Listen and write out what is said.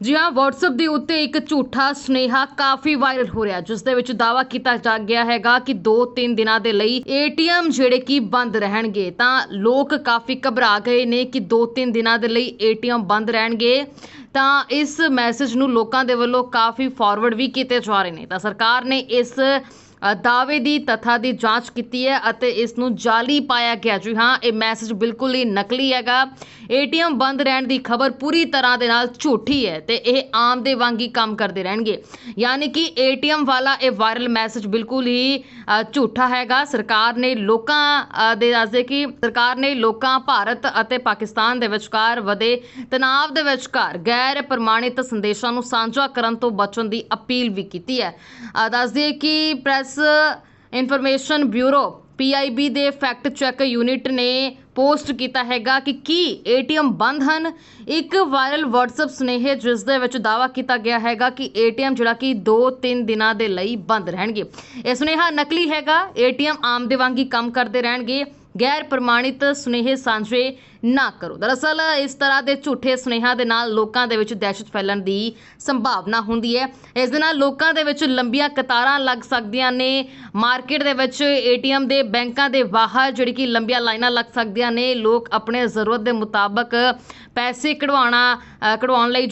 ਜੀ ਹਾਂ, WhatsApp ਦੇ ਉੱਤੇ ਇੱਕ ਝੂਠਾ ਸੁਨੇਹਾ ਕਾਫੀ ਵਾਇਰਲ ਹੋ ਰਿਹਾ। ਜਿਸ ਦੇ ਵਿੱਚ ਦਾਵਾ ਕੀਤਾ ਜਾ ਗਿਆ ਹੈਗਾ ਕਿ 2-3 ਦਿਨਾਂ ਦੇ ਲਈ ATM ਜਿਹੜੇ ਕਿ ਬੰਦ ਰਹਿਣਗੇ। ਤਾਂ ਲੋਕ ਕਾਫੀ ਘਬਰਾ ਗਏ ਨੇ ਕਿ 2-3 ਦਿਨਾਂ ਦੇ ਲਈ ATM ਬੰਦ ਰਹਿਣਗੇ। ਤਾਂ ਇਸ ਮੈਸੇਜ ਨੂੰ ਲੋਕਾਂ ਦੇ ਵੱਲੋਂ ਕਾਫੀ ਫਾਰਵਰਡ ਵੀ ਕੀਤੇ ਜਾ ਰਹੇ ਨੇ। ਤਾਂ ਸਰਕਾਰ ਨੇ ਇਸ ਦਾਅਵੇ ਦੀ ਤਥਾ ਦੀ ਜਾਂਚ ਕੀਤੀ ਹੈ ਅਤੇ ਇਸ ਨੂੰ ਜਾਲੀ ਪਾਇਆ ਗਿਆ। ਜੀ ਹਾਂ ਇਹ ਮੈਸੇਜ ਬਿਲਕੁਲ ਹੀ ਨਕਲੀ ਹੈਗਾ। ਏਟੀਐਮ ਬੰਦ ਰਹਿਣ ਦੀ ਖਬਰ ਪੂਰੀ ਤਰ੍ਹਾਂ ਦੇ ਨਾਲ ਝੂਠੀ ਹੈ ਤੇ ਇਹ ਆਮ ਦੇ ਵਾਂਗ ਹੀ ਕੰਮ ਕਰਦੇ ਰਹਿਣਗੇ। ਯਾਨੀ ਕਿ ਏਟੀਐਮ ਵਾਲਾ ਇਹ ਵਾਇਰਲ ਮੈਸੇਜ ਬਿਲਕੁਲ ਹੀ ਝੂਠਾ ਹੈਗਾ। ਸਰਕਾਰ ਨੇ ਲੋਕਾਂ ਦੇ ਦੱਸਦੇ ਕਿ ਸਰਕਾਰ ਨੇ ਲੋਕਾਂ ਭਾਰਤ ਅਤੇ ਪਾਕਿਸਤਾਨ ਦੇ ਵਿਚਕਾਰ ਵਧੇ ਤਣਾਅ ਦੇ ਵਿਚਕਾਰ ਗੈਰ ਪ੍ਰਮਾਣਿਤ ਸੰਦੇਸ਼ਾਂ ਨੂੰ ਸਾਂਝਾ ਕਰਨ ਤੋਂ ਬਚਣ ਦੀ ਅਪੀਲ ਵੀ ਕੀਤੀ ਹੈ। ਅ, ਕਿ ਪ੍ਰੈਸ ਇਨਫੋਰਮੇਸ਼ਨ ਬਿਊਰੋ ਪੀਆਈਬੀ ਦੇ ਫੈਕਟ ਚੈੱਕ ਯੂਨਿਟ ਨੇ ਪੋਸਟ ਕੀਤਾ ਹੈਗਾ ਕਿ ਕੀ ਏਟੀਐਮ ਬੰਦ ਹਨ। ਇੱਕ ਵਾਇਰਲ WhatsApp ਸੁਨੇਹੇ ਜਿਸ ਦੇ ਵਿੱਚ ਦਾਅਵਾ ਕੀਤਾ ਗਿਆ ਹੈਗਾ ਕਿ ਏਟੀਐਮ ਜਿਹੜਾ ਕਿ 2-3 ਦਿਨਾਂ ਦੇ ਲਈ ਬੰਦ ਰਹਿਣਗੇ। ਇਹ ਸੁਨੇਹਾ ਨਕਲੀ ਹੈਗਾ। ਏਟੀਐਮ ਆਮ ਦੇ ਵਾਂਗ ਹੀ ਕੰਮ ਕਰਦੇ ਰਹਿਣਗੇ। ਗੈਰ ਪ੍ਰਮਾਣਿਤ ਸੁਨੇਹੇ ਸਾਂਝੇ ਨਾ ਕਰੋ। ਦਰਅਸਲ, ਇਸ ਤਰ੍ਹਾਂ ਦੇ ਝੂਠੇ ਸੁਨੇਹਾਂ ਦੇ ਨਾਲ ਲੋਕਾਂ ਦੇ ਵਿੱਚ ਦਹਿਸ਼ਤ ਫੈਲਣ ਦੀ ਸੰਭਾਵਨਾ ਹੁੰਦੀ ਹੈ। ਇਸ ਦੇ ਨਾਲ ਲੋਕਾਂ ਦੇ ਵਿੱਚ ਲੰਬੀਆਂ ਕਤਾਰਾਂ ਲੱਗ ਸਕਦੀਆਂ ਨੇ। ਮਾਰਕੀਟ ਦੇ ਵਿੱਚ ਏਟੀਐਮ ਦੇ ਬੈਂਕਾਂ ਦੇ ਬਾਹਰ ਜਿਹੜੀ ਕਿ ਲੰਬੀਆਂ ਲਾਈਨਾਂ ਲੱਗ ਸਕਦੀਆਂ ਨੇ। ਲੋਕ ਆਪਣੇ ਜ਼ਰੂਰਤ ਦੇ ਮੁਤਾਬਕ ਪੈਸੇ ਕਢਵਾਉਣਾ ਕਢਵਾਉਣ ਲਈ